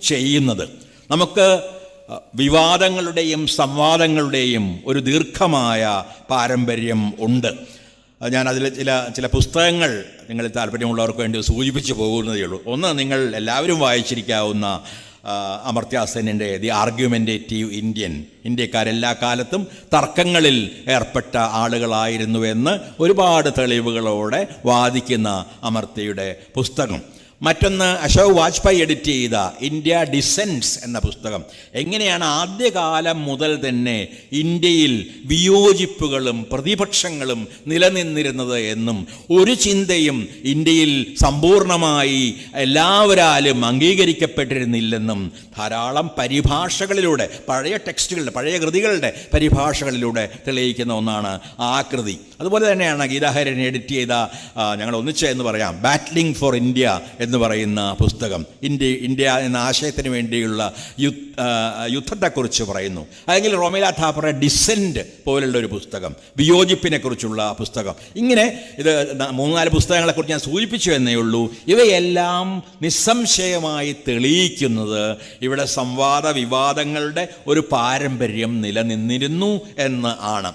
ചെയ്യുന്നത്. നമുക്ക് വിവാദങ്ങളുടെയും സംവാദങ്ങളുടെയും ഒരു ദീർഘമായ പാരമ്പര്യം ഉണ്ട്. ഞാൻ അതിൽ ചില ചില പുസ്തകങ്ങൾ നിങ്ങൾ താല്പര്യമുള്ളവർക്ക് വേണ്ടി സൂചിപ്പിച്ചു പോകുന്നതേ ഉള്ളൂ. ഒന്ന് നിങ്ങൾ എല്ലാവരും വായിച്ചിരിക്കാവുന്ന അമർത്യാസെനിന്റെ ദി ആർഗ്യുമെന്റേറ്റീവ് ഇന്ത്യൻ ഇന്ത്യക്കാരെല്ലാ കാലത്തും തർക്കങ്ങളിൽ ഏർപ്പെട്ട ആളുകളായിരുന്നുവെന്ന് ഒരുപാട് തെളിവുകളോടെ വാദിക്കുന്ന അമർത്യയുടെ പുസ്തകം. മറ്റൊന്ന് അശോക് വാജ്പേയി എഡിറ്റ് ചെയ്ത ഇന്ത്യ ഡിസെൻസ് എന്ന പുസ്തകം. എങ്ങനെയാണ് ആദ്യകാലം മുതൽ തന്നെ ഇന്ത്യയിൽ വിയോജിപ്പുകളും പ്രതിപക്ഷങ്ങളും നിലനിന്നിരുന്നത് എന്നും ഒരു ചിന്തയും ഇന്ത്യയിൽ സമ്പൂർണമായി എല്ലാവരാലും അംഗീകരിക്കപ്പെട്ടിരുന്നില്ലെന്നും ധാരാളം പരിഭാഷകളിലൂടെ പഴയ ടെക്സ്റ്റുകളുടെ പഴയ കൃതികളുടെ പരിഭാഷകളിലൂടെ തെളിയിക്കുന്ന ഒന്നാണ് ആ കൃതി. അതുപോലെ തന്നെയാണ് ഗീതാഹരൻ എഡിറ്റ് ചെയ്ത ഞങ്ങൾ ഒന്നിച്ച് എന്ന് പറയാം ബാറ്റ്ലിംഗ് ഫോർ ഇന്ത്യ എന്ന് പറയുന്ന പുസ്തകം ഇന്ത്യ ഇന്ത്യ എന്ന ആശയത്തിന് വേണ്ടിയുള്ള യുദ്ധ യുദ്ധത്തെക്കുറിച്ച് പറയുന്നു. അല്ലെങ്കിൽ റോമില ഥാപ്പറ ഡിസെന്റ് പോലുള്ള ഒരു പുസ്തകം വിയോജിപ്പിനെ കുറിച്ചുള്ള പുസ്തകം. ഇങ്ങനെ ഇത് മൂന്നാൽ പുസ്തകങ്ങളെക്കുറിച്ച് ഞാൻ സൂചിപ്പിച്ചു എന്നേ ഉള്ളൂ. ഇവയെല്ലാം നിസ്സംശയമായി തെളിയിക്കുന്നത് ഇവിടെ സംവാദ വിവാദങ്ങളുടെ ഒരു പാരമ്പര്യം നിലനിന്നിരുന്നു എന്ന് ആണ്.